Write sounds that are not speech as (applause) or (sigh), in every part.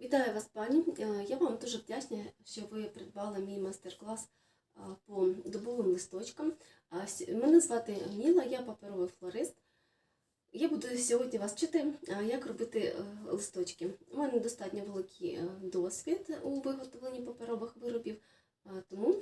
Вітаю вас, пані. Е, Я вам дуже вдячна, що ви придбали мій майстер-клас по дубовим листочкам. Мене звати Міла, я паперовий флорист. Я буду сьогодні вас вчити, як робити е, листочки. У мене достатньо великий е, досвід у виготовленні паперових виробів, тому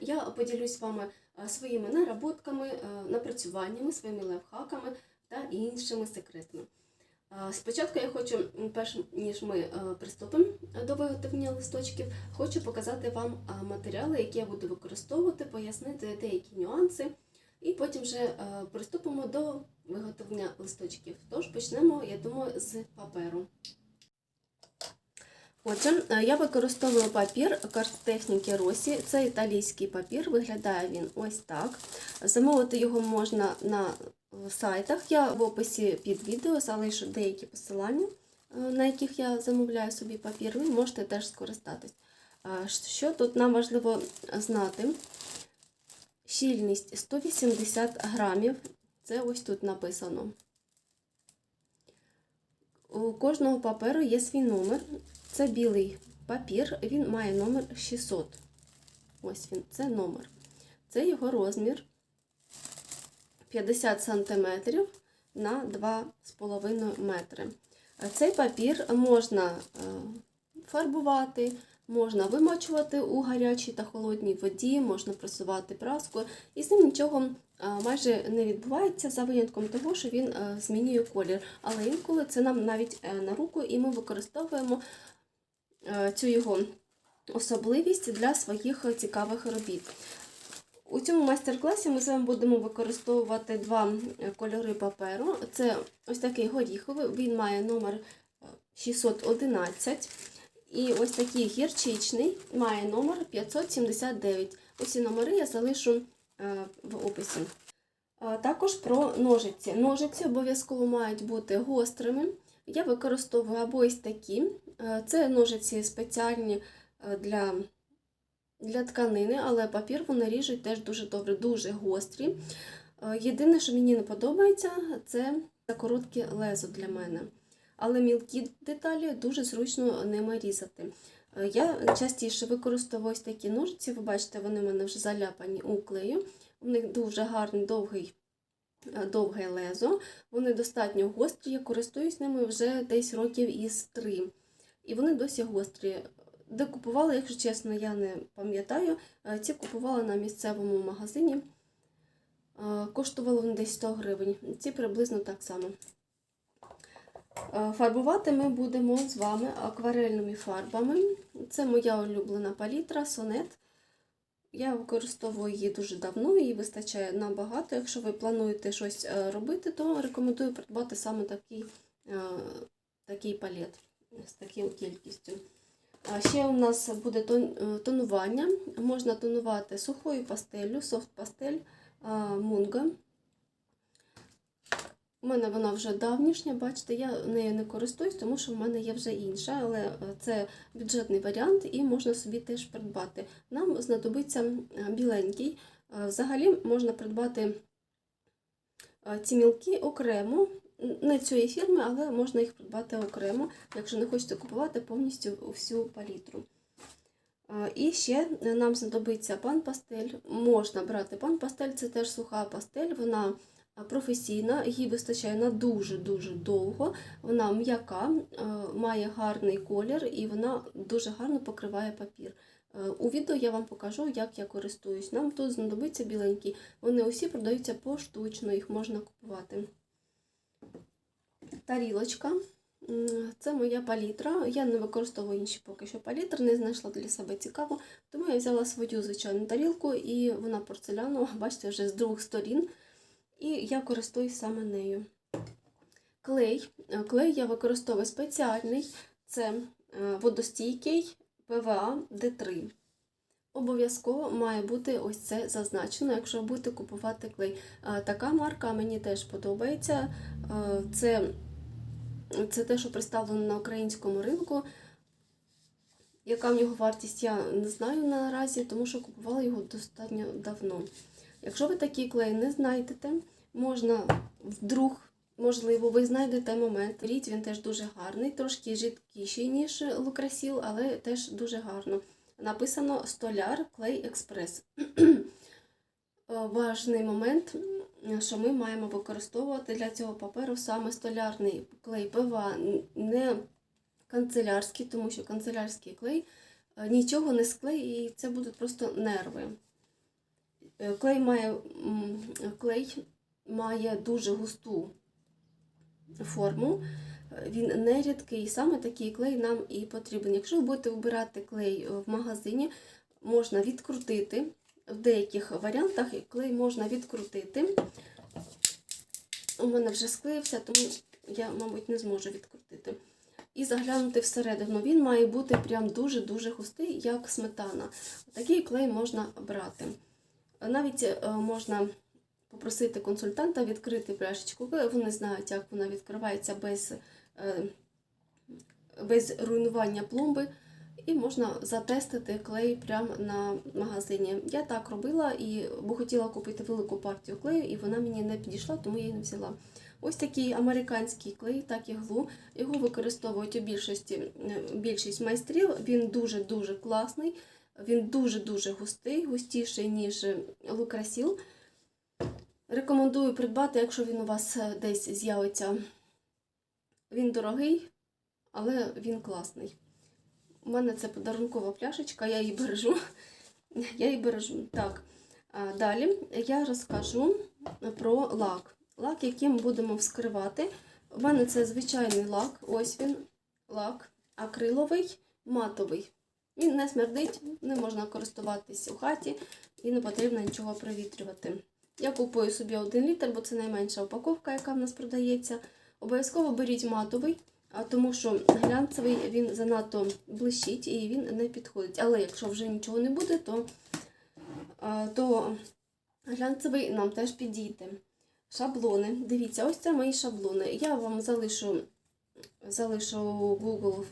я поділюсь з вами своїми наработками, напрацюваннями, своїми лайфхаками та іншими секретами. А, Спочатку я хочу, перш ніж ми е, приступимо до виготовлення листочків, хочу показати вам матеріали, які я буду використовувати, пояснити деякі нюанси, і потім вже е, приступимо до виготовлення листочків. Тож почнемо, я думаю, з паперу. Отже, е, я використовую папір карттехніки Росі. Це італійський папір, виглядає він ось так. Замовити його можна на е, сайтах. Я в описі під відео залишу деякі посилання, е, на яких я замовляю собі папір. Ви можете теж скористатись. Що тут нам важливо знати? Щільність 180 грамів. Це ось тут написано. У кожного паперу є свій номер. Це білий папір, він має номер 600. Ось він, це номер. Це його розмір 50 см на 2,5 метри. Цей папір можна е, фарбувати, можна вимочувати у гарячій та холодній воді, можна просувати праскою, і з ним нічого е, майже не відбувається за винятком того, що він е, змінює колір. Але інколи це нам навіть е, на руку, і ми використовуємо е, цю його особливість для своїх цікавих робіт. У цьому майстер-класі ми з вами будемо використовувати два кольори паперу. Це ось такий горіховий, він має номер е, 611. І ось такий гірчичний має номер 579. Усі номери я залишу е, в описі. Також про ножиці. Ножиці обов'язково мають бути гострими. Я використовую або ось такі. Е, Це ножиці спеціальні е, для для тканини, але папір вони ріжуть теж дуже добре, дуже гострі. Е, Єдине, що мені не подобається, це коротке лезо для мене. Але мілкі деталі дуже зручно ними різати. Е, Я частіше використовую ось такі ножиці, ви бачите, вони в мене вже заляпані у клею. У них дуже гарний довгий, е, довге лезо, вони достатньо гострі, я користуюсь ними вже десь років із три. І вони досі гострі. Де купувала, якщо чесно, я не пам'ятаю. Е, Ці купувала на місцевому магазині. Е, Коштувало вони десь 100 гривень. Ці приблизно так само. Е, Фарбувати ми будемо з вами акварельними фарбами. Це моя улюблена палітра, сонет. Я використовую її дуже давно, її вистачає набагато. Якщо ви плануєте щось робити, то рекомендую придбати саме такий, такий палет з такою кількістю. Ще у нас буде е, тонування. Можна тонувати сухою пастеллю, софт пастель мунга. У мене вона вже давнішня, бачите, я нею не користуюсь, тому що в мене є вже інша, але е, це бюджетний варіант і можна собі теж придбати. Нам знадобиться біленький. Е, Взагалі можна придбати ці мілки окремо, не цієї фірми, але можна їх придбати окремо, якщо не хочете купувати повністю всю палітру. І ще нам знадобиться пан пастель. Можна брати пан пастель, це теж суха пастель, вона професійна, їй вистачає на дуже-дуже довго. Вона м'яка, має гарний колір і вона дуже гарно покриває папір. У відео я вам покажу, як я користуюсь. Нам тут знадобиться біленькі. Вони усі продаються поштучно, їх можна купувати. Тарілочка. Це моя палітра. Я не використовую інші поки що палітри, не знайшла для себе цікаво. Тому я взяла свою звичайну тарілку, і вона порцелянова, (laughs) бачите, вже з двох сторін. І я користуюсь саме нею. Клей. Е, Клей я використовую спеціальний, це е, водостійкий ПВА Д3. Обов'язково має бути ось це зазначено, якщо будете купувати клей. Е, Така марка мені теж подобається. Е, Це, це те, що представлено на українському ринку. Яка в нього вартість, я не знаю наразі, тому що купувала його достатньо давно. Якщо ви такий клей не знайдете, можна вдруг Можливо, ви знайдете момент. Беріть, він теж дуже гарний, трошки жидкіший, ніж лукрасіл, але теж дуже гарно. Написано Столяр Клей Експрес. (clears throat) Важний момент, що ми маємо використовувати для цього паперу саме столярний клей ПВА, не канцелярський, тому що канцелярський клей е, нічого не склеїть, і це будуть просто нерви. Е, Клей має, клей має дуже густу форму, е, він не рідкий, саме такий клей нам і потрібен. Якщо ви будете вибирати клей в магазині, можна відкрутити. В деяких варіантах клей можна відкрутити. У мене вже склеївся, тому я, мабуть, не зможу відкрутити. І заглянути всередину. Він має бути прям дуже-дуже густий, як сметана. Такий клей можна брати. Навіть е, можна попросити консультанта відкрити пляшечку. Вони знають, як вона відкривається без, е, без руйнування пломби. І можна затестити клей прямо на магазині. Я так робила і бо хотіла купити велику партію клею, і вона мені не підійшла, тому я її не взяла. Ось такий американський клей, так і глу. Його використовують у більшості е, більшість майстрів. Він дуже-дуже класний, він дуже-дуже густий, густіший, ніж лукрасіл. Рекомендую придбати, якщо він у вас е, десь з'явиться. Він дорогий, але він класний. У мене це подарункова пляшечка, я її бережу. (laughs) Я її бережу. Так, далі я розкажу про лак. Лак, яким будемо вскривати. У мене це звичайний лак, ось він, лак, акриловий, матовий. Він не смердить, не можна користуватись у хаті і не потрібно нічого провітрювати. Я купую собі 1 літр, бо це найменша упаковка, яка в нас продається. Обов'язково беріть матовий, тому що глянцевий він занадто блищить і він не підходить. Але якщо вже нічого не буде, то, то глянцевий нам теж підійде. Шаблони. Дивіться, ось це мої шаблони. Я вам залишу, залишу Google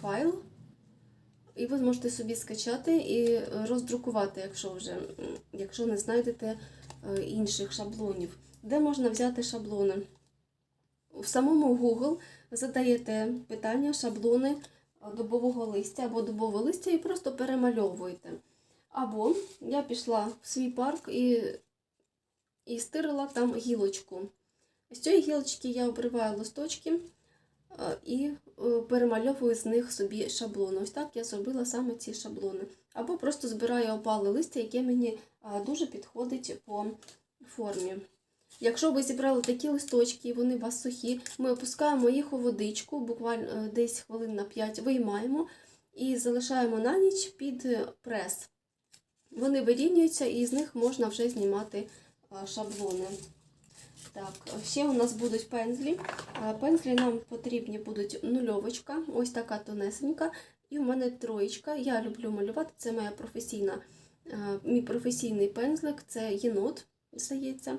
файл. І ви зможете собі скачати і роздрукувати, якщо вже якщо не знайдете е, інших шаблонів. Де можна взяти шаблони? В самому Google задаєте питання шаблони дубового листя або дубового листя і просто перемальовуєте. Або я пішла в свій парк і, і стирила там гілочку. З цієї гілочки я обриваю листочки е, і е, перемальовую з них собі шаблони. Ось так я зробила саме ці шаблони. Або просто збираю опале листя, яке мені е, дуже підходить по формі. Якщо ви зібрали такі листочки, вони у вас сухі, ми опускаємо їх у водичку, буквально е, десь хвилин на 5 виймаємо і залишаємо на ніч під е, прес. Вони вирівнюються і з них можна вже знімати е, шаблони. Так, ще у нас будуть пензлі. Пензлі нам потрібні будуть нульовочка, ось така тонесенька. І у мене троєчка. Я люблю малювати, це моя професійна, мій професійний пензлик, це єнот, здається.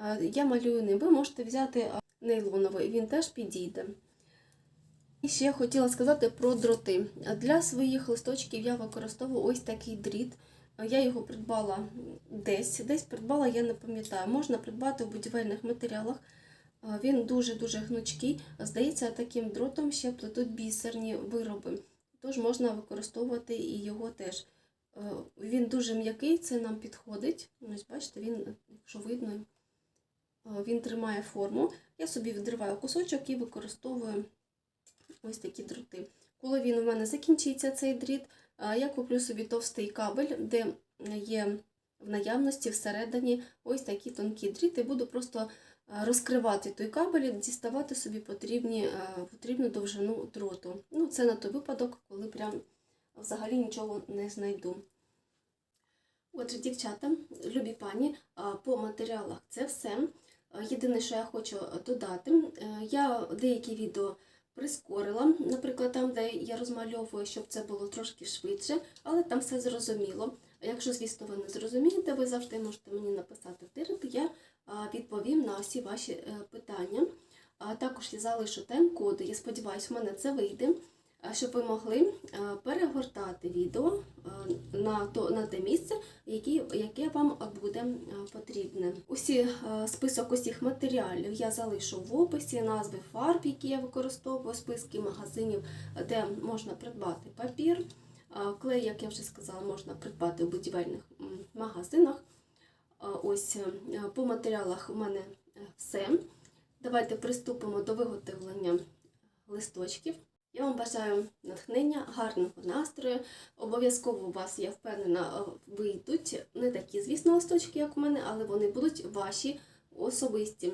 Е, Я малюю ним. Ви можете взяти е, нейлоновий, він теж підійде. І ще я хотіла сказати про дроти. Для своїх листочків я використовую ось такий дріт. Я його придбала десь. Десь придбала, я не пам'ятаю. Можна придбати в будівельних матеріалах. Е, Він дуже-дуже гнучкий. Здається, таким дротом ще плетуть бісерні вироби. Тож можна використовувати і його теж. Він дуже м'який, це нам підходить. Ось бачите, він, якщо видно, він тримає форму. Я собі відриваю кусочок і використовую ось такі дроти. Коли він у мене закінчиться, цей дріт, я куплю собі товстий кабель, де є в наявності всередині ось такі тонкі дріти. Буду просто розкривати той кабель і діставати собі потрібні, потрібну довжину дроту. Ну, це на той випадок, коли прям взагалі нічого не знайду. Отже, дівчата, любі пані, по матеріалах це все. А, Єдине, що я хочу додати, е, я деякі відео прискорила, наприклад, там, де я розмальовую, щоб це було трошки швидше, але там все зрозуміло. Якщо, звісно, ви не зрозумієте, ви завжди можете мені написати в директ, я відповім на всі ваші е, питання. Також я залишу тайм-коди. Я сподіваюся, в мене це вийде. Е, щоб ви могли е, перегортати відео е, на, то, на те місце, які, яке вам буде потрібне. Усі список усіх матеріалів я залишу в описі, назви фарб, які я використовую, списки магазинів, де можна придбати папір. Клей, як я вже сказала, можна придбати в будівельних магазинах. Ось по матеріалах у мене все. Давайте приступимо до виготовлення листочків. Я вам бажаю натхнення, гарного настрою. Обов'язково у вас, я впевнена, е, вийдуть не такі, звісно, листочки, як у мене, але вони будуть ваші особисті.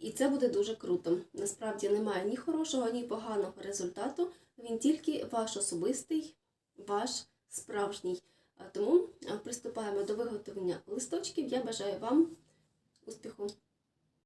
І це буде дуже круто. Насправді немає ні хорошого, ні поганого результату. Він тільки ваш особистий, ваш справжній. Тому е, приступаємо до виготовлення листочків. Я бажаю вам успіху!